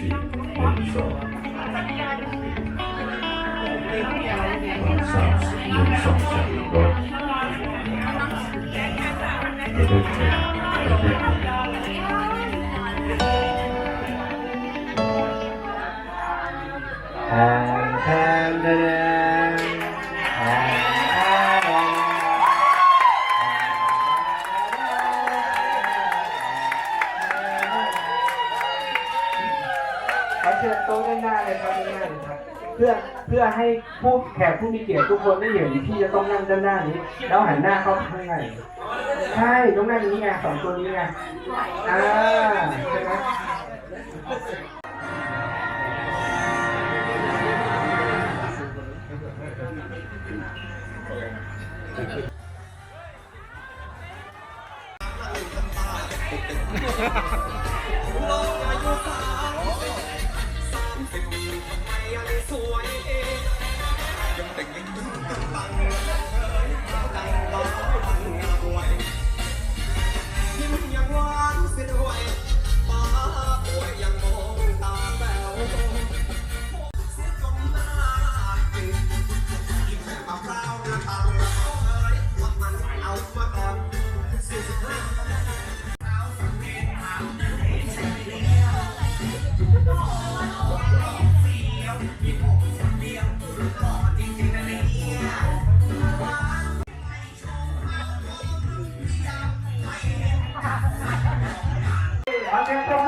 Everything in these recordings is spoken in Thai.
สี่หนึ่งสองสามสี่หนึ่ พื่อเพื่อให้ผู้แขกผู้มีเกียรติทุกคนได้เห็นที่จะต้องนั่งด้านหน้านี้ แล้วหันหน้าเข้าข้างในใช่ต้องนั่งนี้ไงสองตัวนี้ไงอ่าใช่ไหม ขอเสียงปรบมือต้อนรับทีมงานของเราหน่อยโอ้โห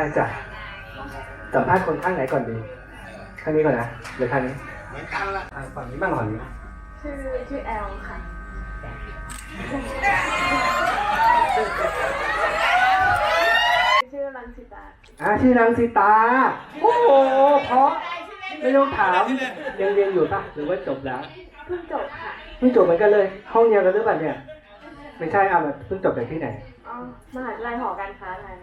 ได้จ้ะสัมภาษณ์คนข้างไหนก่อนดี ข้างนี้ก่อนนะหรือข้างนี้อะฝั่งนี้บ้างก่อนนี้ชื่อชื่อแอลค่ะชื่อรังสิตาอะชื่อนางสีตา โอ้โหเพราะไม่ต้องถามยังเรียนอยู่ปะหรือว่าจบแล้วเพิ่งจบค่ะเพิ่งจบเหมือนกันเลย ห้องเดียวกันหรือเปล่าเนี่ย ไม่ใช่อะแบบเพิ่งจบจากที่ไหนอ๋อมหาวิทยาลัยหอการค้าไทย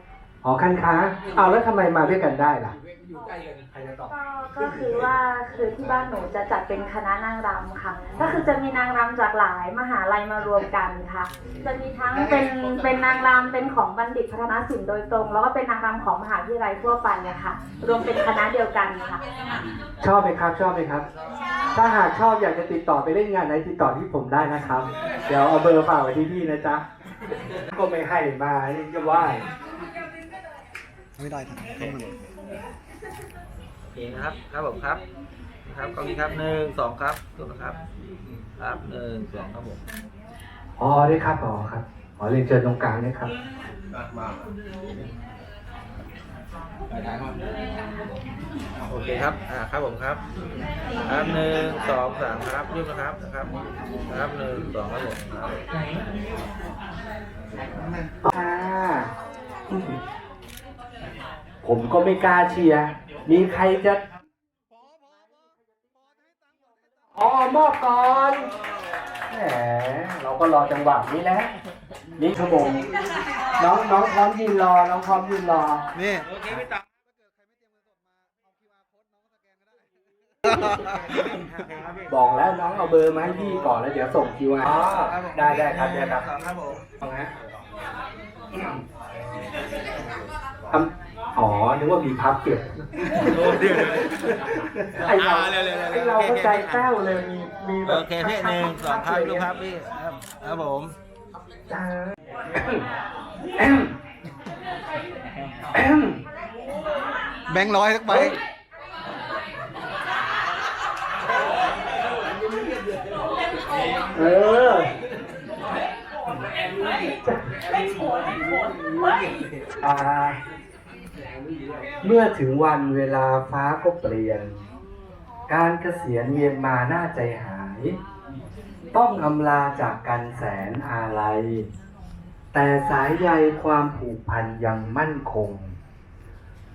อ๋อคันค้าอ้าวแล้วทำไมมาด้วยกันได้ล่ะใครจะตอบก็ก็คือว่าคือที่บ้านหนูจะจัดเป็นคณะนางรำค่ะ ก็คือจะมีนางรำจากหลายมหาลัยมารวมกันค่ะ จะมีทั้งเป็นเป็นนางรำเป็นของบัณฑิตพัฒนศิลป์โดยตรง แล้วก็เป็นนางรำของมหาวิทยาลัยทั่วไปอะค่ะ รวมเป็นคณะเดียวกันค่ะ ชอบไหมครับ ชอบไหมครับ ถ้าหากชอบอยากจะติดต่อไปเล่นงานไหนติดต่อที่ผมได้นะครับ เดี๋ยวเอาเบอร์ฝากไว้ที่พี่นะจ๊ะก็ไม่ให้มานี่จะไหว่า ไม่ได้ครับต้องมันโอเคนะครับ ครับผมครับ ครับกล้องนี้ครับหนึ่งสองครับตัวนะครับ ครับหนึ่งสองครับผมอ๋อได้ครับอ๋อครับขอเรียนเชิญตรงกลางนะครับโอเคครับ อ่า ครับผมครับ ครับหนึ่งสองสามครับยืดนะครับ นะครับ ครับหนึ่งสองครับผมครับค่ะ ผมก็ไม่กล้าเชียร์ มีใครจะอ๋อมอบก่อนแหมเราก็รอจังหวะนี้แหละนี่ชั่วโมงน้องน้องพร้อมยืนรอ น้องพร้อมยืนรอ นี่บอกแล้วน้องเอาเบอร์มาให้พี่ก่อนแล้วเดี๋ยวส่งคิวอ๋อได้ได้ครับได้ครับครับผมเอาฮะทำ อ๋อ นึกว่ามีพับเก็บ ไอเราไอเราก็ใจแป้วเลย มี มีแบบโอเคพี่หนึ่งสองครับลูกครับพี่ครับครับผมจ้าแอมแอมแบงค์ร้อยสักใบเอออ่า เมื่อถึงวันเวลาฟ้าก็เปลี่ยน การเกษียณเวียนมาหน้าใจหาย ต้องอำลาจากกันแสนอาลัย แต่สายใยความผูกพันยังมั่นคง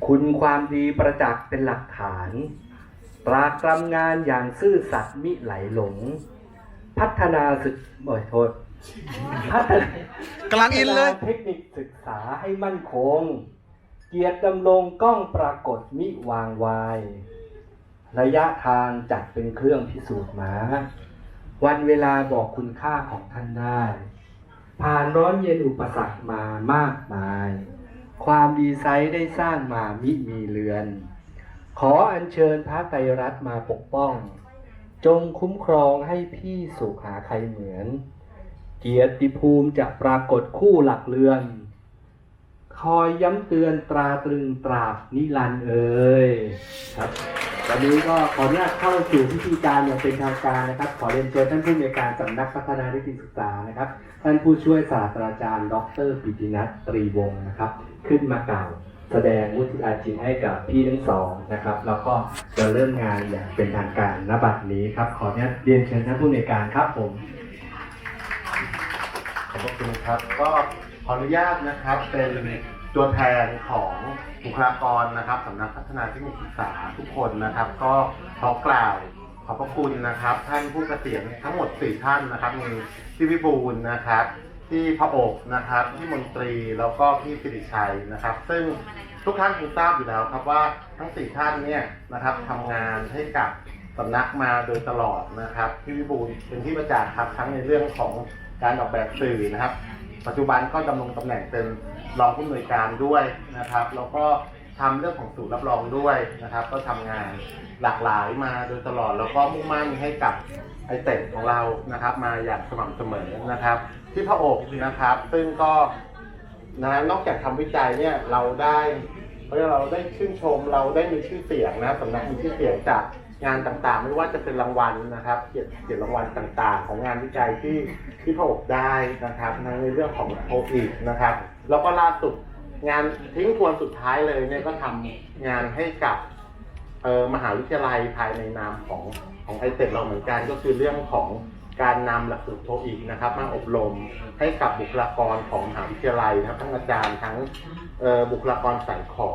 คุณความดีประจักษ์เป็นหลักฐานตรากตรำงานอย่างซื่อสัตย์มิไหลหลง พัฒนาศึกบ่อยโทษพัฒนากำลังอินเลยพัฒาเทคนิคศึกษาให้มั่นคง เกียรติดำรงกล้องปรากฏมิวางวาย ระยะทางจัดเป็นเครื่องพิสูจน์มา วันเวลาบอกคุณค่าของท่านได้ ผ่านร้อนเย็นอุปสรรคมามากมาย ความดีไซน์ได้สร้างมามิมีเลือน ขออัญเชิญพระไตรรัตน์มาปกป้อง จงคุ้มครองให้พี่สุขหาใครเหมือน เกียรติภูมิจะปรากฏคู่หลักเรือน คอยย้ำเตือนตราตรึงตราบนิรันดร์เอ่ยครับวันนี้ก็ขออนุญาตเข้าสู่พิธีการอย่างเป็นทางการนะครับ ขอเรียนเชิญท่านผู้อำนวยการสำนักพัฒนาวิทยศึกษานะครับ ท่านผู้ช่วยศาสตราจารย์ ดรปิตินัทตรีวงศ์นะครับ ขึ้นมากล่าวแสดงวุฒิอาชีพให้กับพี่ทั้งสองนะครับ แล้วก็จะเริ่มงานอย่างเป็นทางการณบัดนี้ครับ ขออนุญาตเรียนเชิญท่านผู้อำนวยการครับผมขอบคุณครับก็ขออนุญาตนะครับเป็น ตัวแทนของบุคลากรนะครับสำนักพัฒนาเทคนิคศึกษาทุกคนนะครับ ก็ขอกล่าวขอบพระคุณนะครับ ท่านผู้เกษียณทั้งหมด 4 ท่านนะครับมีพี่วิบูลนะครับที่พระอกนะครับที่มนตรีแล้วก็พี่สิริชัยนะครับ ซึ่งทุกท่านคงทราบอยู่แล้วครับว่าทั้ง 4 ท่านเนี่ยนะครับทำงานให้กับสำนักมาโดยตลอดนะครับพี่วิบูลเป็นที่ประจักษ์ครับทั้งในเรื่องของการออกแบบสื่อนะครับ ปัจจุบันก็ดำรงตำแหน่งเป็นรองผู้อำนวยการด้วยนะครับ แล้วก็ทำเรื่องของสูตรรับรองด้วยนะครับ ก็ทำงานหลากหลายมาโดยตลอด แล้วก็มุ่งมั่นให้กับไอเต็ของเรานะครับ มาอย่างสม่ำเสมอนะครับ ที่พระอกนะครับ ซึ่งก็นะนอกจากทำวิจัยเนี่ยเราได้เพราะเราได้ชื่นชมเราได้มีชื่อเสียงนะครับสำนักมีชื่อเสียงจาก งานต่างๆ ไม่ว่าจะเป็นรางวัลนะครับเกียรติเกียรติรางวัลต่างๆ ของงานวิจัยที่ที่พระอบได้นะครับทั้งในเรื่องของโทอีกนะครับ แล้วก็ล่าสุดงานทิ้งทวนสุดท้ายเลยเนี่ยก็ทำงานให้กับเออมหาวิทยาลัยภายในนามของของไอเซ็เราเหมือนกันก็คือเรื่องของการนำหลักสูตรโทอีกนะครับ มาอบรมให้กับบุคลากรของมหาวิทยาลัยนะครับทั้งอาจารย์ทั้งออบุคลากรสายขอ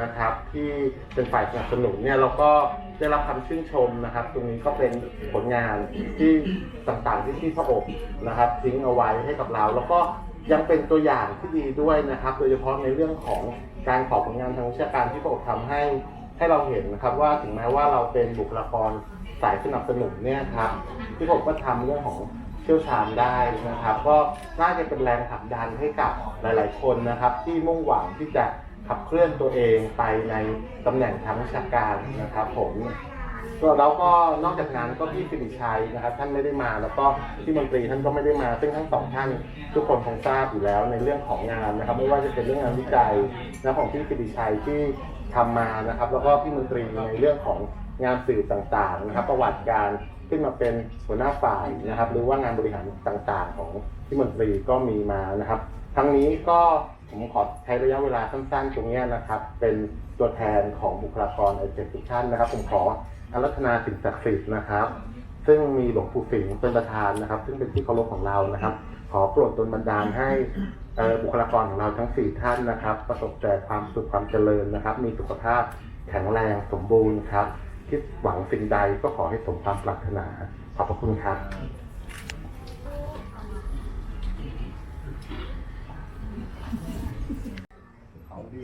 นะครับ ที่เป็นฝ่ายสนับสนุนเนี่ยเราก็ ได้รับคำชื่นชมนะครับ ตรงนี้ก็เป็นผลงานที่ต่างๆที่ที่พระอบนะครับ ทิ้งเอาไว้ให้กับเรา แล้วก็ยังเป็นตัวอย่างที่ดีด้วยนะครับ โดยเฉพาะในเรื่องของการขอผลงานทางวิชาการที่พระอบทำให้ให้เราเห็นนะครับ ว่าถึงแม้ว่าเราเป็นบุคลากรสายสนับสนุนเนี่ยครับที่ผมก็ทำเรื่องของเชี่ยวชาญได้นะครับ ก็น่าจะเป็นแรงผลักดันให้กับหลาย ๆ คนนะครับ ที่มุ่งหวังที่จะ ขับเคลื่อนตัวเองไปในตำแหน่งทางวิชาการนะครับผมแล้วก็นอกจากนั้นก็พี่สิริชัยนะครับ ท่านไม่ได้มาแล้วก็พี่มนตรีท่านก็ไม่ได้มา ซึ่งทั้งสองท่านทุกคนคงทราบอยู่แล้วในเรื่องของงานนะครับ ไม่ว่าจะเป็นเรื่องงานวิจัยและของพี่สิริชัยที่ทำมานะครับ แล้วก็พี่มนตรีในเรื่องของงานสื่อต่างๆนะครับ ประวัติการขึ้นมาเป็นหัวหน้าฝ่ายนะครับ หรือว่างานบริหารต่างๆ ของพี่มนตรีก็มีมานะครับ ทั้งนี้ก็ ผมขอใช้ระยะเวลาสั้นๆ ตรงนี้นะครับ เป็นตัวแทนของบุคลากรไอเทุกท่านนะครับ ผมขออารัธนาสิ่งศักดิ์สิทธิ์นะครับ ซึ่งมีหลวงปู่สิงห์เป็นประธานนะครับ ซึ่งเป็นที่เคารพของเรานะครับ ขอโปรดดลบันดาลให้บุคลากรของเราทั้ง 4 ท่านนะครับ ประสบแต่ความสุขความเจริญนะครับ มีสุขภาพแข็งแรงสมบูรณ์ครับคิดหวังสิ่งใดก็ขอให้สมความปรารถนา ขอบพระคุณครับ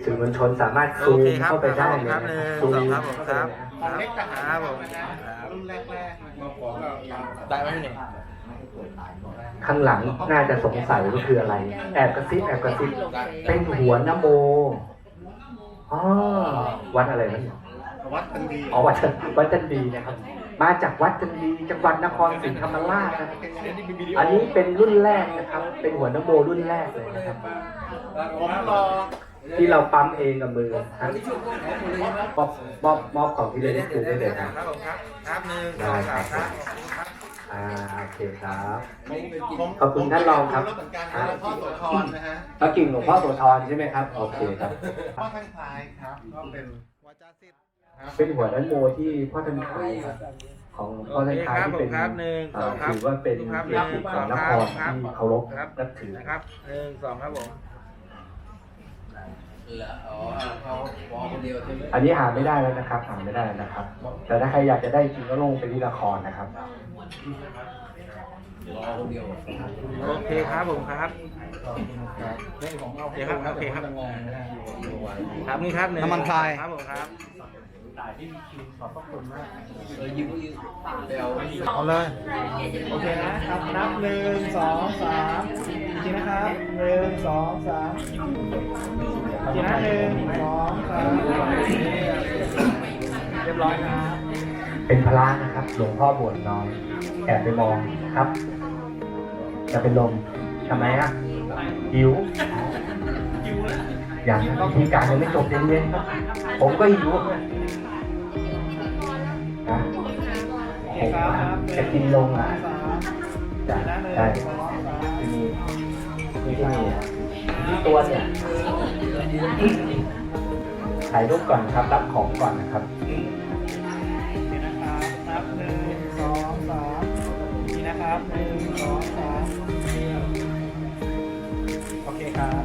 สื่อมวลชนสามารถโอซูมเคครับเข้าไปได้ครับเลยครับนะหนึ่งซูสองมครับผมครับครับผมรุ่นแรกได้ไหมพี่หนึ่งข้างหลังน่าจะสงสัยว่าคืออะไร แอบกระซิบแอบกระซิบเป็นหัวนโมอ๋อวัดอะไรนั่นวัดตันดีอ๋อวัดจันวัดจันดีนะครับ มาจากวัดจันดีจังหวัดนครศรีธรรมราชนะครับอันนี้เป็นรุ่นแรกนะครับ เป็นหัวนโมรุ่นแรกเลยนะครับ ผมรอ ที่เราปั๊มเองกับมือครับมอบมอบมอบของที่ระลึกคืนได้เลยครับครับผมครับครับหนึ่งสองสามครับครับอ่าโอเคครับผมขอบคุณท่านรองครับผมเหมือนกันนะหลวงพ่อโสธรนะฮะพระกิ่งหลวงพ่อโสธรใช่ไหมครับโอเคครับพ่อท่านคล้ายครับก็เป็นวาจาสิทธิ์เป็นหัวนันโมที่พ่อท่านคล้ายครับของพ่อท่านคล้ายที่เป็นโอเคครับผมครับหนึ่งสองครับถือว่าเป็นครับเกียรติของนครครับที่ เคารพครับนับถือนะครับหนึ่งสองครับผมอันนี้หาไม่ได้แล้วนะครับ หาไม่ได้แล้วนะครับ แต่ถ้าใครอยากจะได้จริงก็ลงไปที่ละครนะครับโอเคครับผมครับโอเคครับโอเคครับครับนี่ครับหนึ่งน้ำมันพราย ครับผมครับ เอาเลย โอเคนะครับ นับหนึ่งสองสามจริงนะครับหนึ่งสองสามจริงนะหนึ่งสองสามเรียบร้อยครับ เป็นพระนะครับ หลวงพ่อบวชน้อยแอบไปมองครับ จะเป็นลมทำไมฮะหิวอย่างวิธีการยังไม่จบเย็นๆครับ ผมก็หิว นะเคครับนับหจะนึ่งกินลงอะจะนะหนึ่งใช่สองสามที่มีที่ที่อะที่ตัวเนี่ยถ่ายรูปก่อนครับ รับของก่อนนะครับนับหนึ่งสองสามจริงนะครับหนึ่งสองสามโอเคครับ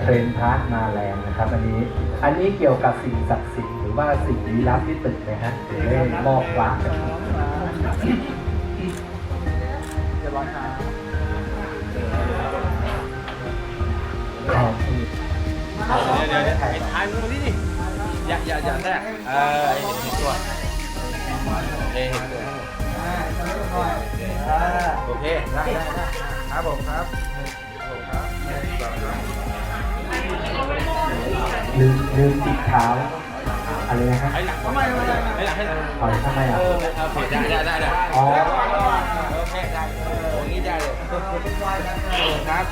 เทรนพาร์ทมาแรงนะครับอันนี้ อันนี้เกี่ยวกับสิ่งศักดิ์สิทธิ์หรือว่าสิ่งลี้ลับที่ตึกนะฮะถึงได้มอบพระสองสามเรียบร้อยครับขอบคุณเดี๋ยวเดี๋ยวไอ้ทายมึงมาดิดิอย่าอย่าอย่าแทรกเออไอ้เห็นตัวเอ้เห็นตัวโอเคได้ได้ครับผมครับ ลืมลืมติดเท้าอะไรนะครับไอ้หลังทำไมไอ้หลังให้หลังถอยทำไมอะเออโอเคได้ได้ได้ได้อ๋อโอเคได้โอ้ยงี้ได้เลยครับ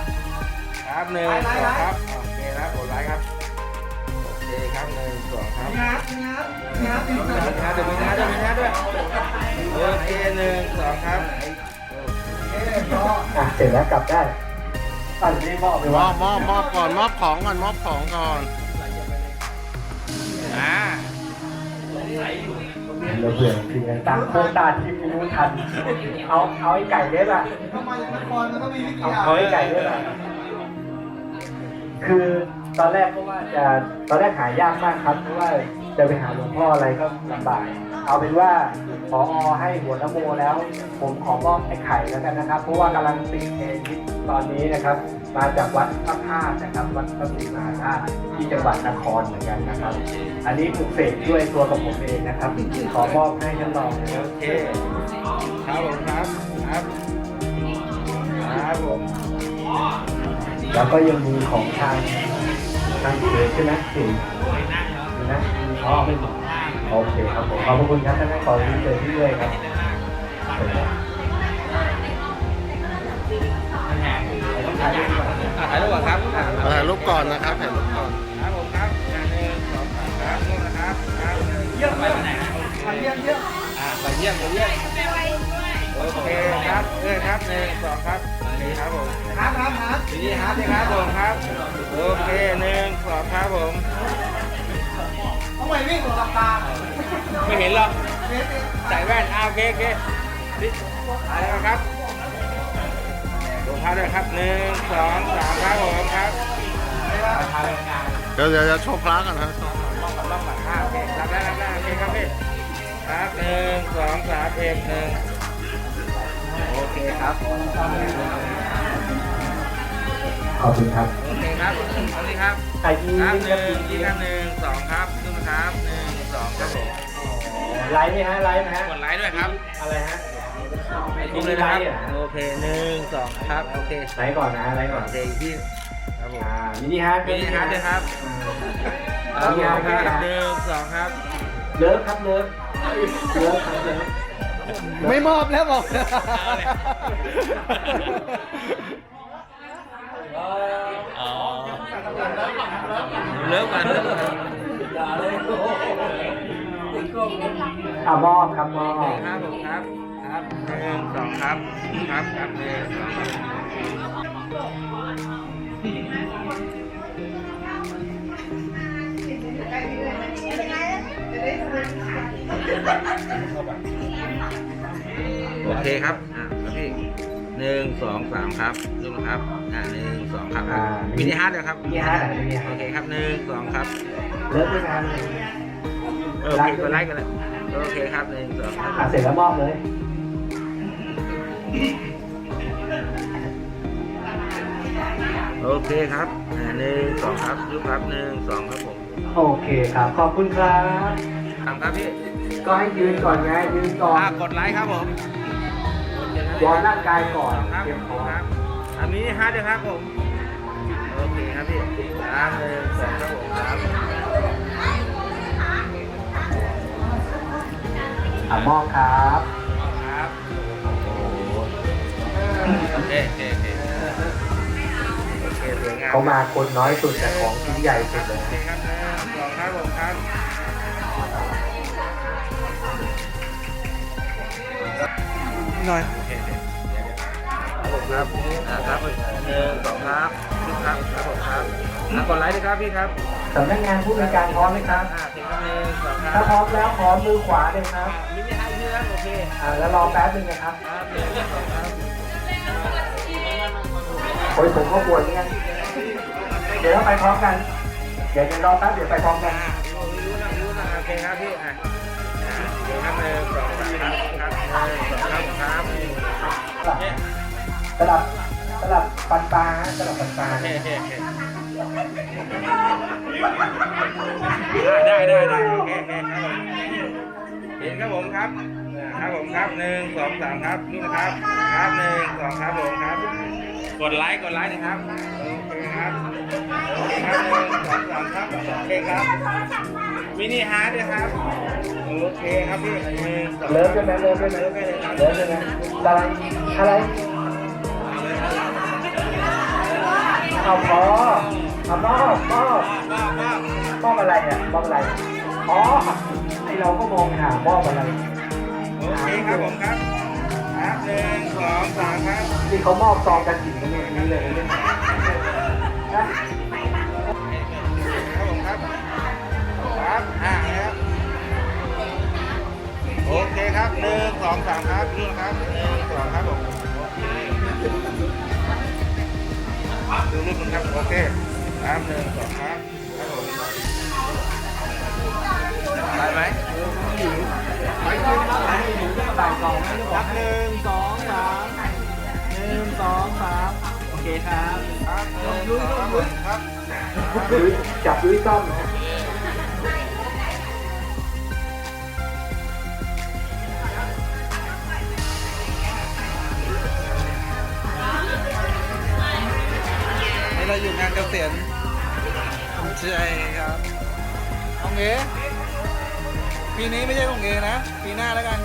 ครับหนึ่งสองครับโอเคครับกดไลค์ครับโอเคครับหนึ่งสองครับงับงับงับเดี๋ยวมีนะเดี๋ยวมีนะเดี๋ยวมีนะด้วยโอเคหนึ่งสองครับอะเสร็จแล้วกลับได้อะเดี๋ยวนี้มอบไปมว่าอบมอบมอบก่อนมอบของก่อนมอบของก่อน เราเบื่อจริงๆตาโครงตาทีมรู้ทัน เอาเอาไอ้ไก่ได้ป่ะทำไมนครมันต้องมีวิทเอายาเอาไอ้ไก่ได้ป่ะคือตอนแรกก็ว่าจะตอนแรกหายากมากครับเพราะว่าจะไปหาหลวงพ่ออะไรก็ลำบากเอาเป็นว่าพออให้หัวนโมแล้ว ผมขอมอบไอ้ไข่แล้วกันนะครับ เพราะว่ากำลังติดเทรนด์ฮิตตอนนี้นะครับ มาจากวัดพระธาตุนะครับวัดพระศรีมหาธาตุที่จังหวัดนครเหมือนกันนะครับ อันนี้ปลุกเสกด้วยตัวกับผมเองนะครับ ขอมอบให้ท่านรองนะครับโอเคครับผมครับครับครับผมแล้วก็ยังมีของทางทางเสือใช่ไหมสินะอ๋อไม่หมดโอเคครับผมขอบพระคุณครับท่านขอรีเจอที่ด้วยครับ อะถ่ายรูปก่อนครับอะถ่ายรูปก่อนนะครับถ่ายรูปก่อนครับผมครับอะหนึ่งสองสามครับนู่นนะครับครับเยี่ยมเยี่ยมเยี่ยมเยี่ยมอะไปเยี่ยมไปเยี่ยมโอเคครับเออครับหนึ่งสองครับนี่ครับผมครับครับครับทีนี้ฮาร์ดนะครับผมครับโอเคหนึ่งสองครับผมทำไมวิ่งหลับตาไม่เห็นหรอกใส่แว่นอ่าโอเคโอเคนี่อะไรนะครับ ท้ายด้วยครับหนึ่งสองสามครับผมครับเดี๋ยวเดี๋ยวจะโชว์พระกันนะโชว์ล่องกับล่องกับห้าโอเครับได้รับได้โอเคครับพี่ครับหนึ่งสองสามเอ็มหนึ่งโอเคครับขอบคุณครับโอเคครับตรงนี้ครับไอ้ที่ครับหนี่นึ่งที่ครับหนึ่งสองครับขึ้นนะครับหนึ่งสองครับผมไลฟ์ไหมฮะไลฟ์ไหมฮะกดไลค์ด้วยครับอะไรฮะ ทุกเลยนะครับโอเคหนึ่งสองครับโอเคไลฟ์ก่อนนะไลฟ์ก่อนโอเคอีกที่ครับผมอ่ามินิฮาร์ดมินิฮาร์ดด้วยครับมินิฮาร์ดคมินิรับฮาร์ดหนึ่งสองครับเลิฟครับเลิฟเลิฟครับเลิฟไม่มอบแล้วบอกเลิกกันเลิกกันอะมอบครับมอบครับผมครับ ครับหนึ่งสองครับครับครับหนึ่งสองครับโอเคครับ อะครับพี่หนึ่งสองสามครับดูนะครับ อะหนึ่งสองครับมินิฮาร์ดเลยครับมินิฮาร์ดอะมินิฮาโอร์ดเคครับหนึ่งสองครับ เลิฟด้วยกันเออโอเคกดไลค์กันเลยโอเคครับหนึ่งสองครับ อะเสร็จแล้วมอบเลย โอเคครับอ่าหนึ่งสองครับยุบครับหนึ่งสองครับผมโอเคครับ ขอบคุณครับทำครับพี่ก็ให้ยืนก่อนไงยืนก่อนอ่ากดไลค์ครับผมโอเคครับวอร์มร่างกายก่อนครับเตรียมพร้อมครับอันนี้ฮาร์ดเลยครับผมโอเคครับพี่ครับหนึ่งสองครับผมครับอะมอบครับครับ โอเคโอเคโอเคโอเคสวยงามเขามาคนน้อยสุดแต่ของชิ้นใหญ่สุดเลยโอเคนะครับหนึ่งสองครับผมครับหน่อยโอเคโอเคเดี๋ยวเดี๋ยวครับผมครับอ่าครับหนึ่งสองครับยุบครับครับผมครับอะกดไลค์ด้วยครับพี่ครับสำนักงานผู้บริการพร้อมไหมครับ อ่าโอเคครับหนึ่งสองครัถ้าบพร้อมแล้วขอมือขวาเลยครับมินิฮาร์ดชื่อครับโอเคอ่าแล้วรอแป๊บนึงนะครับ ครับหนึ่งสองครับ โอ้ยผมก็ปวดเหมือนกันเดี๋ยวเราไปพร้อมกัน เดี๋ยวจะรอแป๊บเดี๋ยวไปพร้อมกันอ่ารู้รู้นะรู้นะโอเคครับพี่อะอ่าโอเครับหนึ่งสองสามครับครับหนึ่งสองครับครับเนี่ยสลับสลับปันปลาสลับปันปลาเคโอเคโอเคอ่าได้ได้ได้โอเคโอเคครับผมเห็นครับผมครับอ่าครับผมครับหนึ่งสองสามครับนี่นะครับ ครับหนึ่งสองครับผมครับ กดไลค์กดไลค์นะครับโอเคครับโอเคครับหนึ่งสองสามครับโอเคครับมินิฮาร์ดด้วยครับโอเคครับพี่หนึ่งสองเลิฟใช่ไหมเลิฟใช่ไหมเลิฟได้เลยครับเลิฟใช่ไหมอะไรอะไรเอาพ่อเอามอบมอบป้าป้าออะไรอะมออะไรอ๋อไอเราก็มองหามอบอะไรโอเคครับผมครับ หนึ่งสองสามครับนี่เขามอบซองกระถิ่นกันอย่างนี้เลยเนี่ยนะครับผมครับ ครับอ่าครับโอเคครับหนึ่งสองสามครับนี่นะครับหนึ่งสองครับผมโอเคดูรูปนึงครับโอเคครับหนึ่งสองครับครับผมได้ไหมไปยืนครับไปยืนก็บ่ายสองนะลู ครับครับหนึ่งสองครับผมครับยุ้ยจับยุ้ยต้อมนะนี่เราอยู่งานเกษียณใช่ครับของเอปีนี้ไม่ใช่ของเอนะ ปีหน้าแล้วกัน